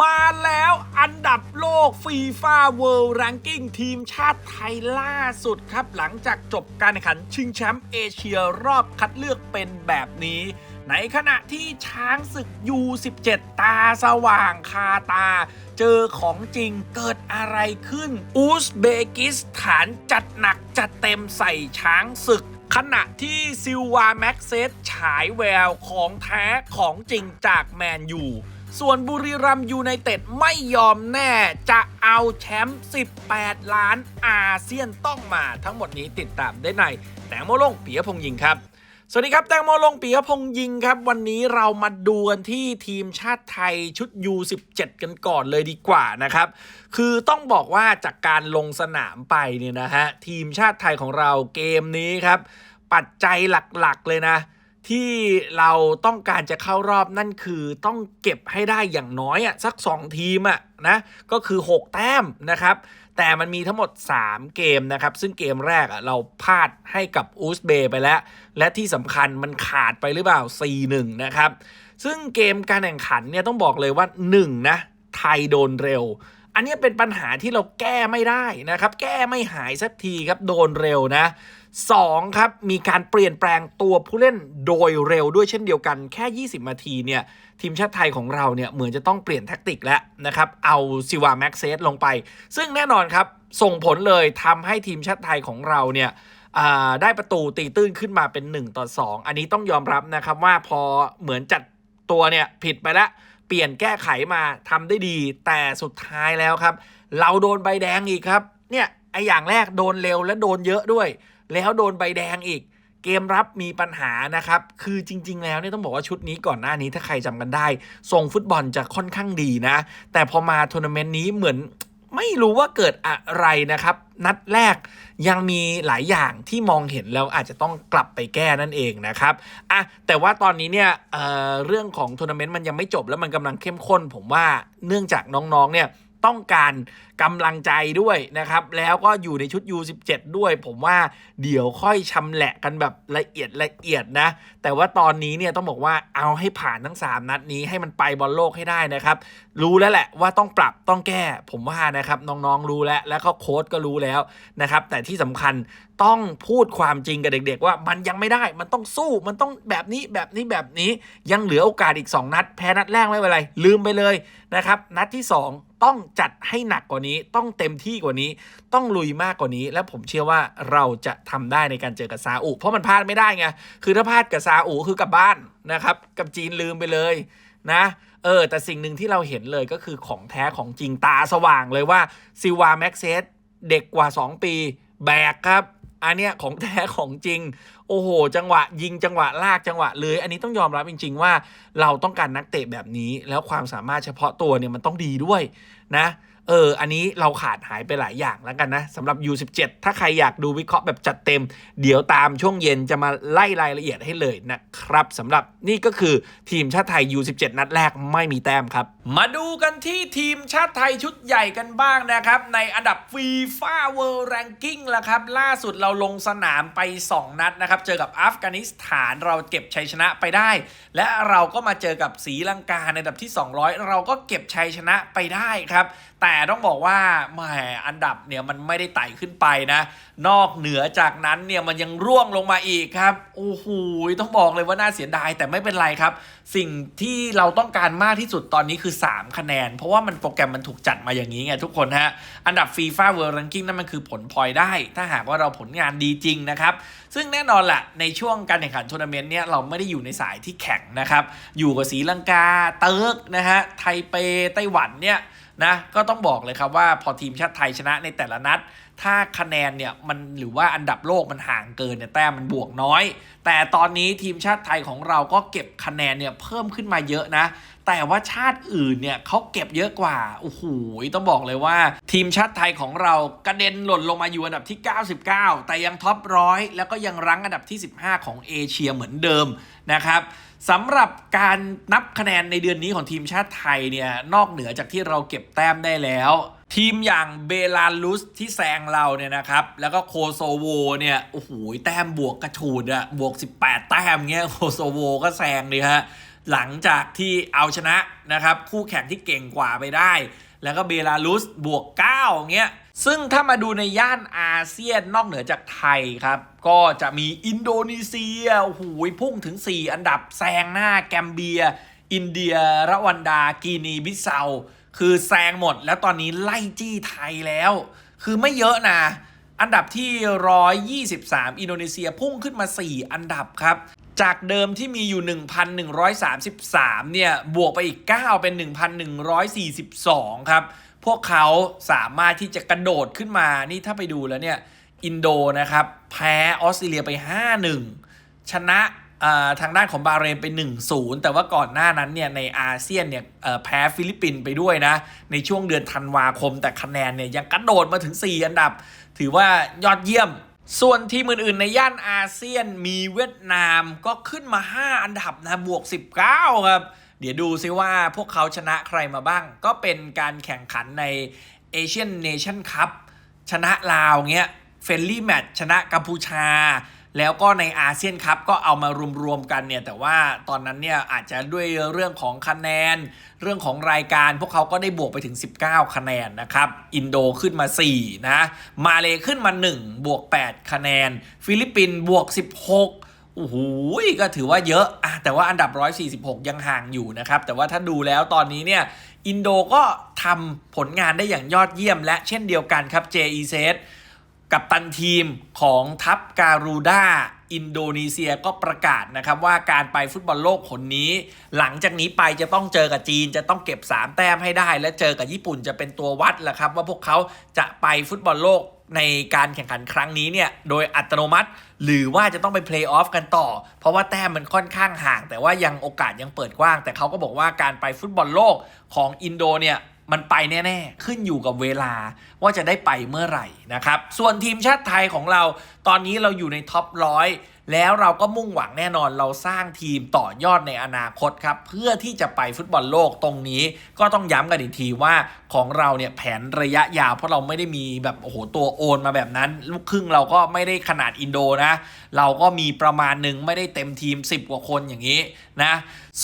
มาแล้วอันดับโลกฟีฟ่าเวิลด์แรงกิ้งทีมชาติไทยล่าสุดครับ หลังจากจบการแข่งขันชิงแชมป์เอเชียรอบคัดเลือกเป็นแบบนี้ ในขณะที่ช้างศึก U17 ตาสว่างคาตา เจอของจริงเกิดอะไรขึ้น อุซเบกิสถานจัดหนักจัดเต็มใส่ช้างศึกขณะที่ซิลวาแม็กเซสฉายแววของแท้ของจริงจากแมนยู ส่วนบุรีรัมยูไนเต็ดไม่ยอมแน่ จะเอาแชมป์ 18 ล้านอาเซียนต้องมาทั้งหมดนี้ติดตามได้ในแตงโมลงปียพงษ์ยิงครับ สวัสดีครับ แตงโมลงปียพงษ์ยิงครับ วันนี้เรามาดูกันที่ทีมชาติไทยชุด U17 กันก่อนเลยดีกว่านะครับ คือต้องบอกว่าจากการลงสนามไปเนี่ยนะฮะทีมชาติไทยของเราเกมนี้ครับ ปัจจัยหลักๆเลยนะ ที่เราต้องการจะเข้ารอบนั่นคือต้องเก็บให้ได้อย่างน้อยอะสัก 2 ทีมอะนะก็คือ 6 แต้มนะครับ แต่มันมีทั้งหมด 3 เกมนะครับ ซึ่งเกมแรกอะเราพลาดให้กับอูซเบย์ไปแล้ว และที่สำคัญมันขาดไปหรือเปล่า 4-1 นะครับ ซึ่งเกมการแข่งขันเนี่ยต้องบอกเลยว่า 1 นะ ไทยโดนเร็วอันนี้เป็นปัญหาที่เราแก้ไม่ได้นะครับ แก้ไม่หายสักทีครับ โดนเร็วนะ 2ครับมีการเปลี่ยนแปลงตัวผู้เล่นโดยเร็วด้วยเช่นเดียวกันแค่ 20 นาทีเนี่ยทีมชาติไทยของเราเนี่ยเหมือนจะต้องเปลี่ยนแท็กติกแล้วนะครับเอาซิวาแม็กเซสลงไป ซึ่งแน่นอนครับส่งผลเลยทำให้ทีมชาติไทยของเราเนี่ยได้ประตูตีตื้นขึ้นมาเป็น 1 ต่อ 2 อันนี้ต้องยอมรับนะครับว่าพอเหมือนจัดตัวเนี่ยผิดไปแล้วเปลี่ยนแก้ไขมาทำได้ดี แต่สุดท้ายแล้วครับ เราโดนใบแดงอีกครับเนี่ยไออย่างแรกโดนเร็วและโดนเยอะด้วย แล้วโดนใบแดงอีก เกมรับมีปัญหานะครับ คือจริง ๆ แล้วเนี่ยต้องบอกว่าชุดนี้ก่อนหน้านี้ถ้าใครจำกันได้ทรงฟุตบอลจะค่อนข้างดีนะ แต่พอมาทัวร์นาเมนต์นี้เหมือนไม่รู้ว่าเกิดอะไรนะครับ นัดแรกยังมีหลายอย่างที่มองเห็นแล้วอาจจะต้องกลับไปแก้นั่นเองนะครับอะแต่ว่าตอนนี้เนี่ยเเรื่องของทัวร์นาเมนต์มันยังไม่จบแล้วมันกำลังเข้มข้น ผมว่าเนื่องจากน้องๆเนี่ย ต้องการกำลังใจด้วยนะครับ แล้วก็อยู่ในชุด U17 ด้วย ผมว่าเดี๋ยวค่อยชำแหละกันแบบละเอียดละเอียดนะ แต่ว่าตอนนี้เนี่ยต้องบอกว่าเอาให้ผ่านทั้ง 3 นัดนี้ให้มันไปบอลโลกให้ได้นะครับ รู้แล้วแหละว่าต้องปรับต้องแก้ ผมว่านะครับน้องๆรู้แล้วแล้วก็โค้ชก็รู้แล้วนะครับแต่ที่สำคัญต้องพูดความจริงกับเด็ก ๆ ว่ามันยังไม่ได้มันต้องสู้มันต้องแบบนี้แบบนี้แบบนี้ยังเหลือโอกาสอีก 2 นัด แพ้นัดแรกไม่เป็นไรลืมไปเลยนะครับนัดที่ 2 ต้องจัดให้หนักกว่านี้ ต้องเต็มที่กว่านี้ ต้องลุยมากกว่านี้ และผมเชื่อว่าเราจะทำได้ในการเจอกับซาอุ เพราะมันพลาดไม่ได้ไง คือถ้าพลาดกับซาอุคือกลับบ้านนะครับ กับจีนลืมไปเลยนะเออ แต่สิ่งหนึ่งที่เราเห็นเลยก็คือของแท้ของจริงตาสว่างเลยว่าซิวาแม็กเซสเด็กกว่า 2 ปี แบกครับ อันเนี้ยของแท้ของจริง โอ้โห จังหวะ ยิงจังหวะลากจังหวะเลย อันนี้ต้องยอมรับจริง ๆ ว่าเราต้องการนักเตะแบบนี้ แล้วความสามารถเฉพาะตัวเนี่ยมันต้องดีด้วยนะ เออ อันนี้เราขาดหายไปหลายอย่างแล้วกันนะสำหรับ U17 ถ้าใครอยากดูวิเคราะห์แบบจัดเต็ม เดี๋ยวตามช่วงเย็นจะมาไล่รายละเอียดให้เลยนะครับสำหรับนี่ก็คือทีมชาติไทย U17 นัดแรกไม่มีแต้มครับ มาดูกันที่ทีมชาติไทยชุดใหญ่กันบ้างนะครับ ในอันดับ FIFA World Ranking ละครับ ล่าสุดเราลงสนามไป 2 นัดนะครับ เจอกับอัฟกานิสถานเราเก็บชัยชนะไปได้ และเราก็มาเจอกับศรีลังกาในอันดับที่ 200 เราก็เก็บชัยชนะไปได้ครับ แต่แต่ต้องบอกว่าแหมอันดับเนี่ยมันไม่ได้ไต่ขึ้นไปนะ นอกเหนือจากนั้นเนี่ยมันยังร่วงลงมาอีกครับโอ้โหต้องบอกเลยว่าน่าเสียดายแต่ไม่เป็นไรครับ สิ่งที่เราต้องการมากที่สุดตอนนี้คือ 3 คะแนน เพราะว่ามันโปรแกรมมันถูกจัดมาอย่างนี้ไงทุกคนฮะอันดับ FIFA World Ranking นั่นมันคือผลพลอยได้ ถ้าหากว่าเราผลงานดีจริงนะครับซึ่งแน่นอนแหละในช่วงการแข่งขันทัวร์นาเมนต์เนี่ยเราไม่ได้อยู่ในสายที่แข่งนะครับอยู่กับศรีลังกาเติร์กนะฮะไทเปไต้หวันเนี่ย นะก็ต้องบอกเลยครับว่าพอทีมชาติไทยชนะในแต่ละนัด ถ้าคะแนนเนี่ยมันหรือว่าอันดับโลกมันห่างเกินเนี่ยแต้มมันบวกน้อย แต่ตอนนี้ทีมชาติไทยของเราก็เก็บคะแนนเนี่ยเพิ่มขึ้นมาเยอะนะแต่ว่าชาติอื่นเนี่ยเขาเก็บเยอะกว่า โอ้โห ต้องบอกเลยว่า ทีมชาติไทยของเรากระเด็นหล่นลงมาอยู่อันดับที่ 99 แต่ยังท็อปร้อยแล้วก็ยังรั้งอันดับที่ 15 ของเอเชียเหมือนเดิมนะครับ สำหรับการนับคะแนนในเดือนนี้ของทีมชาติไทยเนี่ยนอกเหนือจากที่เราเก็บแต้มได้แล้ว ทีมอย่างเบลารุสที่แซงเราเนี่ยนะครับ แล้วก็โคโซโวเนี่ยโอ้โหแต้มบวกกระฉูดอะบวก 18 แต้มเงี้ยโคโซโวก็แซงเลยฮะหลังจากที่เอาชนะนะครับคู่แข่งที่เก่งกว่าไปได้ แล้วก็เบลารุสบวก9เงี้ย ซึ่งถ้ามาดูในย่านอาเซียนนอกเหนือจากไทยครับ ก็จะมีอินโดนีเซียโอ้โหพุ่งถึง 4 อันดับแซงหน้าแกมเบีย อินเดียรวันดา กีนีบิเซา คือแซงหมดแล้วตอนนี้ไล่จี้ไทยแล้ว คือไม่เยอะนะ อันดับที่ 123 อินโดนีเซียพุ่งขึ้นมา 4 อันดับครับจากเดิมที่มีอยู่ 1,133 เนี่ย บวกไปอีก 9 เป็น 1,142 ครับ พวกเขาสามารถที่จะกระโดดขึ้นมานี่ถ้าไปดูแล้วเนี่ย อินโดนะครับ แพ้ออสเตรเลียไป 5-1 ชนะทางด้านของบาเรนไป 1-0 แต่ว่าก่อนหน้านั้นเนี่ยในอาเซียนเนี่ยแพ้ฟิลิปปินส์ไปด้วยนะ ในช่วงเดือนธันวาคม แต่คะแนนเนี่ยยังกระโดดมาถึง 4 อันดับ ถือว่ายอดเยี่ยม ส่วนทีมอื่นๆ ในย่านอาเซียนมีเวียดนามก็ขึ้นมา 5 อันดับนะบวก 19 ครับ เดี๋ยวดูซิว่าพวกเขาชนะใครมาบ้าง ก็เป็นการแข่งขันในเอเชียนเนชั่นคัพชนะลาวเงี้ยเฟรนลี่แมตช์ชนะกัมพูชา แล้วก็ในอาเซียนคัพก็เอามารวมๆกันเนี่ย แต่ว่าตอนนั้นเนี่ยอาจจะด้วยเรื่องของคะแนน เรื่องของรายการพวกเขาก็ได้บวกไปถึง 19 คะแนนนะครับ อินโดขึ้นมา 4 นะ มาเลขึ้นมา 1 บวก 8 คะแนน ฟิลิปปินส์บวก 16 โอ้โหก็ถือว่าเยอะอะแต่ว่าอันดับ 146 ยังห่างอยู่นะครับ แต่ว่าถ้าดูแล้วตอนนี้เนี่ย อินโดก็ทำผลงานได้อย่างยอดเยี่ยม และเช่นเดียวกันครับ JEZ กับตันทีมของทัพการูด้าอินโดนีเซียก็ประกาศนะครับว่าการไปฟุตบอลโลกคนนี้ หลังจากนี้ไปจะต้องเจอกับจีนจะต้องเก็บ 3 แต้มให้ได้ และเจอกับญี่ปุ่นจะเป็นตัววัดแหละครับ ว่าพวกเขาจะไปฟุตบอลโลก ในการแข่งขันครั้งนี้เนี่ยโดยอัตโนมัติ หรือว่าจะต้องไปเพลย์ออฟกันต่อ เพราะว่าแต้มมันค่อนข้างห่าง แต่ว่ายังโอกาสยังเปิดกว้าง แต่เขาก็บอกว่าการไปฟุตบอลโลกของอินโดเนี่ยมันไปแน่ ๆ ขึ้นอยู่กับเวลาว่าจะได้ไปเมื่อไหร่นะครับ ส่วนทีมชาติไทยของเราตอนนี้เราอยู่ในท็อปร้อย แล้วเราก็มุ่งหวังแน่นอนเราสร้างทีมต่อยอดในอนาคตครับ เพื่อที่จะไปฟุตบอลโลกตรงนี้ ก็ต้องย้ำกันอีกทีว่าของเราเนี่ยแผนระยะยาวเพราะเราไม่ได้มีแบบโอ้โหตัวโอนมาแบบนั้น ลูกครึ่งเราก็ไม่ได้ขนาดอินโดนะ เราก็มีประมาณหนึ่งไม่ได้เต็มทีม 10 กว่าคนอย่างนี้นะ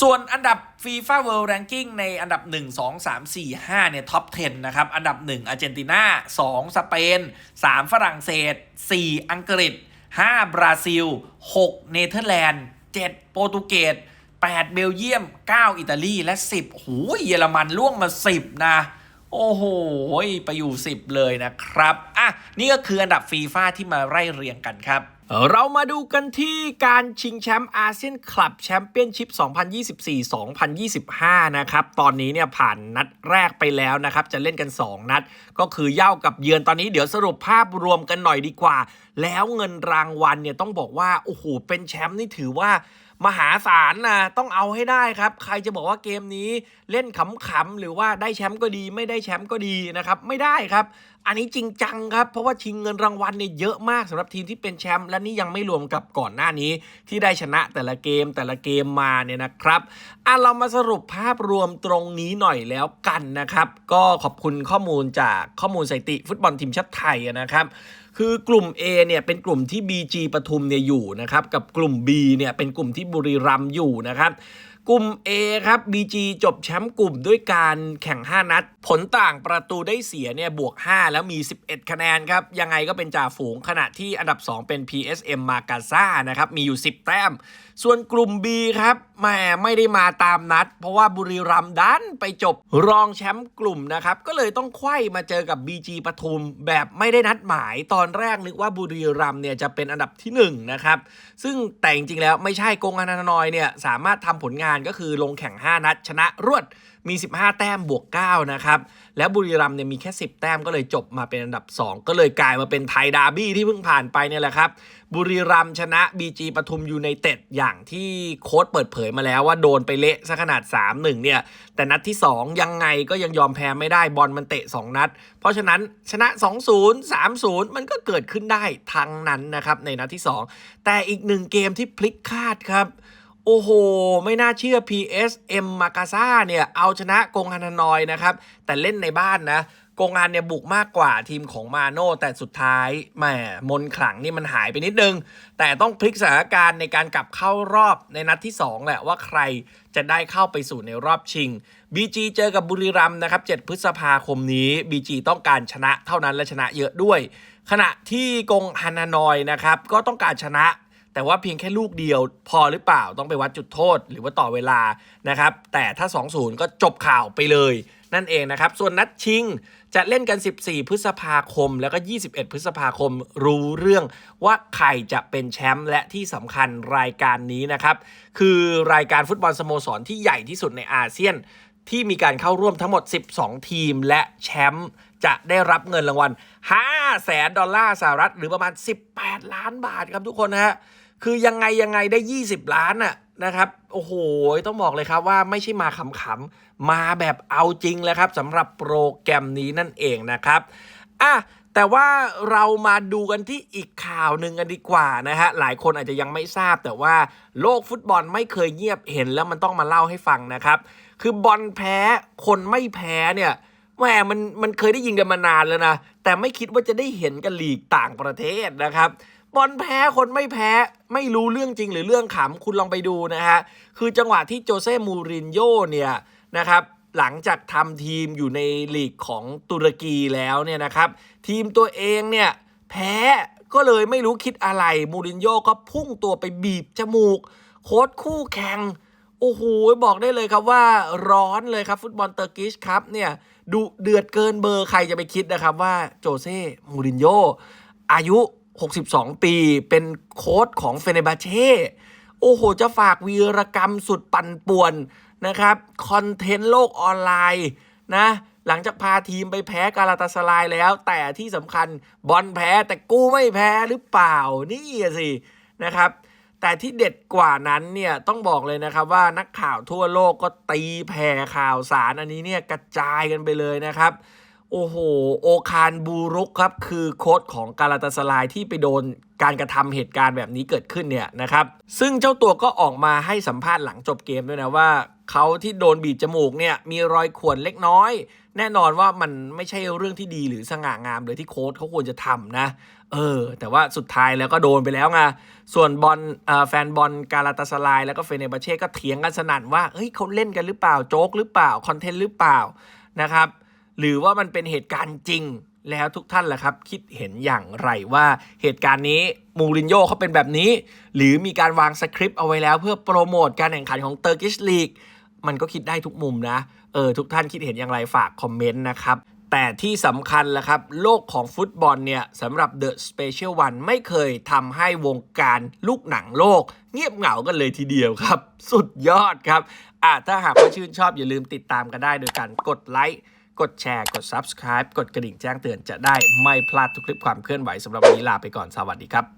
ส่วนอันดับ FIFA World Ranking ในอันดับ 1 2 3 4 5เนี่ยท็อป 10 นะครับ อันดับ 1 อาร์เจนตินา2 สเปน 3 ฝรั่งเศส 4 อังกฤษ 5 บราซิล 6 เนเธอร์แลนด์ 7 โปรตุเกส 8 เบลเยียม 9 อิตาลีและ 10หูเยอรมันล่วงมา 10 นะ โอ้โห ไปอยู่ 10 เลยนะครับ อะ นี่ก็คืออันดับฟีฟ่าที่มาไล่เรียงกันครับ เรามาดูกันที่การชิงแชมป์อาเซียนคลับแชมเปี้ยนชิพ 2024-2025 นะครับ ตอนนี้เนี่ยผ่านนัดแรกไปแล้วนะครับ จะเล่นกัน 2 นัด ก็คือเย่ากับเยือนตอนนี้เดี๋ยวสรุปภาพรวมกันหน่อยดีกว่า แล้วเงินรางวัลเนี่ยต้องบอกว่า โอ้โห เป็นแชมป์นี่ถือว่า มหาศาลนะต้องเอาให้ได้ครับ ใครจะบอกว่าเกมนี้เล่นขำๆหรือว่าได้แชมป์ก็ดี ไม่ได้แชมป์ก็ดีนะครับไม่ได้ครับ อันนี้จริงจังครับ เพราะว่าชิงเงินรางวัลเนี่ยเยอะมากสำหรับทีมที่เป็นแชมป์และนี่ยังไม่รวมกับก่อนหน้านี้ ที่ได้ชนะแต่ละเกมแต่ละเกมมาเนี่ยนะครับอะเรามาสรุปภาพรวมตรงนี้หน่อยแล้วกันนะครับ ก็ขอบคุณข้อมูลจากข้อมูลสถิติฟุตบอลทีมชาติไทยนะครับ คือกลุ่ม A เนี่ยเป็นกลุ่มที่ BG ปทุมเนี่ยอยู่นะครับกับกลุ่ม B เนี่ยเป็นกลุ่มที่บุรีรัมย์อยู่นะครับกลุ่ม A ครับ BG จบแชมป์กลุ่มด้วยการแข่ง 5 นัด ผลต่างประตูได้เสียเนี่ยบวก 5 แล้วมี 11 คะแนนครับ ยังไงก็เป็นจ่าฝูงขณะที่อันดับ 2 เป็น PSM มากาซ่านะครับ มีอยู่ 10 แต้ม ส่วนกลุ่ม B ครับแหม่ไม่ได้มาตามนัด เพราะว่าบุรีรัมย์ดันไปจบรองแชมป์กลุ่มนะครับ ก็เลยต้องไขว้มาเจอกับ BG ปทุม แบบไม่ได้นัดหมาย ตอนแรกนึกว่าบุรีรัมย์เนี่ยจะเป็นอันดับที่1นะครับซึ่งแต่จริงๆแล้วไม่ใช่กงอนันต์นอยเนี่ยสามารถทำผลงานก็คือลงแข่ง 5 นัดชนะรวด มี 15 แต้มบวก 9 นะครับ แล้วบุรีรัมย์เนี่ยมีแค่ 10 แต้มก็เลยจบมาเป็นอันดับ 2 ก็เลยกลายมาเป็นไทยดาร์บี้ที่เพิ่งผ่านไปเนี่ยแหละครับ บุรีรัมย์ชนะ BG ปทุมยูไนเต็ดอย่างที่โค้ดเปิดเผยมาแล้วว่าโดนไปเละซะขนาด 3-1 เนี่ย แต่นัดที่ 2 ยังไงก็ยังยอมแพ้ไม่ได้บอลมันเตะ 2 นัด เพราะฉะนั้นชนะ 2-0 3-0 มันก็เกิดขึ้นได้ทั้งนั้นนะครับในนัดที่ 2 แต่อีกหนึ่งเกมที่พลิกคาดครับ โอ้โห ไม่น่าเชื่อ PSM มากาซ่าเนี่ย เอาชนะกงฮันานอยนะครับ แต่เล่นในบ้านนะกงานเนี่ยบุกมากกว่าทีมของมาโน่แต่สุดท้ายแหมมนขลังนี่มันหายไปนิดนึง แต่ต้องพลิกสถานการณ์ในการกลับเข้ารอบในนัดที่ 2 แหละว่าใครจะได้เข้าไปสู่ในรอบชิง BG เจอกับบุรีรัมย์นะครับ 7 พฤษภาคมนี้ BG ต้องการชนะเท่านั้นและชนะเยอะด้วย ขณะที่กงฮานานอยนะครับก็ต้องการชนะ แต่ว่าเพียงแค่ลูกเดียวพอหรือเปล่าต้องไปวัดจุดโทษ หรือว่าต่อเวลานะครับ แต่ถ้า 2-0 ก็จบข่าวไปเลย นั่นเองนะครับ ส่วนนัดชิงจะเล่นกัน 14 พฤษภาคม แล้วก็ 21 พฤษภาคมรู้เรื่องว่าใครจะเป็นแชมป์และที่สำคัญรายการนี้นะครับ คือรายการฟุตบอลสโมสรที่ใหญ่ที่สุดในอาเซียน ที่มีการเข้าร่วมทั้งหมด 12 ทีมและแชมป์จะได้รับเงินรางวัล5แสนดอลลาร์สหรัฐหรือประมาณ 18 ล้านบาทครับทุกคนนะฮะ คือยังไงยังไงได้ 20 ล้านน่ะนะครับ โอ้โห ต้องบอกเลยครับว่าไม่ใช่มาขำๆ มาแบบเอาจริงแล้วครับสำหรับโปรแกรมนี้นั่นเองนะครับอะแต่ว่าเรามาดูกันที่อีกข่าวหนึ่งกันดีกว่านะฮะ หลายคนอาจจะยังไม่ทราบ แต่ว่าโลกฟุตบอลไม่เคยเงียบเห็นแล้วมันต้องมาเล่าให้ฟังนะครับ คือบอลแพ้คนไม่แพ้เนี่ยแหมมันมันเคยได้ยินกันมานานแล้วนะ แต่ไม่คิดว่าจะได้เห็นกันลีกต่างประเทศนะครับ บอลแพ้คนไม่แพ้ไม่รู้เรื่องจริงหรือเรื่องขำคุณลองไปดูนะฮะ คือจังหวะที่โจเซ่มูรินโญ่เนี่ยนะครับหลังจากทำทีมอยู่ในลีกของตุรกีแล้วเนี่ยนะครับ ทีมตัวเองเนี่ยแพ้ก็เลยไม่รู้คิดอะไรมูรินโญ่ก็พุ่งตัวไปบีบจมูก โค้ชคู่แข่งโอ้โหบอกได้เลยครับว่าร้อนเลยครับ ฟุตบอลเตอร์กิชครับเนี่ยดูเดือดเกินเบอร์ใครจะไปคิดนะครับว่าโจเซ่มูรินโญ่อายุ 62 ปี เป็นโค้ชของเฟเนบาเช่โอ้โห จะฝากวีรกรรมสุดปั่นป่วนนะครับ คอนเทนต์โลกออนไลน์นะ หลังจากพาทีมไปแพ้กาลาตาสลายแล้ว แต่ที่สำคัญบอลแพ้แต่กูไม่แพ้หรือเปล่า นี่สินะครับแต่ที่เด็ดกว่านั้นเนี่ยต้องบอกเลยนะครับว่านักข่าวทั่วโลกก็ตีแผ่ข่าวสารอันนี้เนี่ยกระจายกันไปเลยนะครับ โอ้โห โอคารบูรุกครับ คือโค้ชของกาลาตาสลายที่ไปโดนการกระทำเหตุการณ์แบบนี้เกิดขึ้นเนี่ยนะครับ ซึ่งเจ้าตัวก็ออกมาให้สัมภาษณ์หลังจบเกมด้วยนะว่าเขาที่โดนบีบจมูกเนี่ยมีรอยข่วนเล็กน้อย แน่นอนว่ามันไม่ใช่เรื่องที่ดีหรือสง่างามเลยที่โค้ชเขาควรจะทำนะ เออ แต่ว่าสุดท้ายแล้วก็โดนไปแล้วไงส่วนบอลแฟนบอลกาลาตาสลายแล้วก็เฟเนบาเช่ก็เถียงกันสนั่นว่าเฮ้ยเขาเล่นกันหรือเปล่าโจ๊กหรือเปล่าคอนเทนต์หรือเปล่านะครับ หรือว่ามันเป็นเหตุการณ์จริงแล้วทุกท่านล่ะครับ คิดเห็นอย่างไรว่าเหตุการณ์นี้มูรินโญ่เขาเป็นแบบนี้ หรือมีการวางสคริปต์เอาไว้แล้ว เพื่อโปรโมทการแข่งขันของเตอร์กิชลีกมันก็คิดได้ทุกมุมนะเออทุกท่านคิดเห็นอย่างไรฝากคอมเมนต์นะครับแต่ที่สำคัญละครับ โลกของฟุตบอลเนี่ยสำหรับ The Special One ไม่เคยทำให้วงการลูกหนังโลก เงียบเหงากันเลยทีเดียวครับ สุดยอดครับอะถ้าหากว่าชื่นชอบอย่าลืมติดตามกันได้โดยการกดไลค์ กดแชร์ กด Subscribe กดกระดิ่งแจ้งเตือนจะได้ไม่พลาดทุกคลิปความเคลื่อนไหวสำหรับวันนี้ลาไปก่อนสวัสดีครับ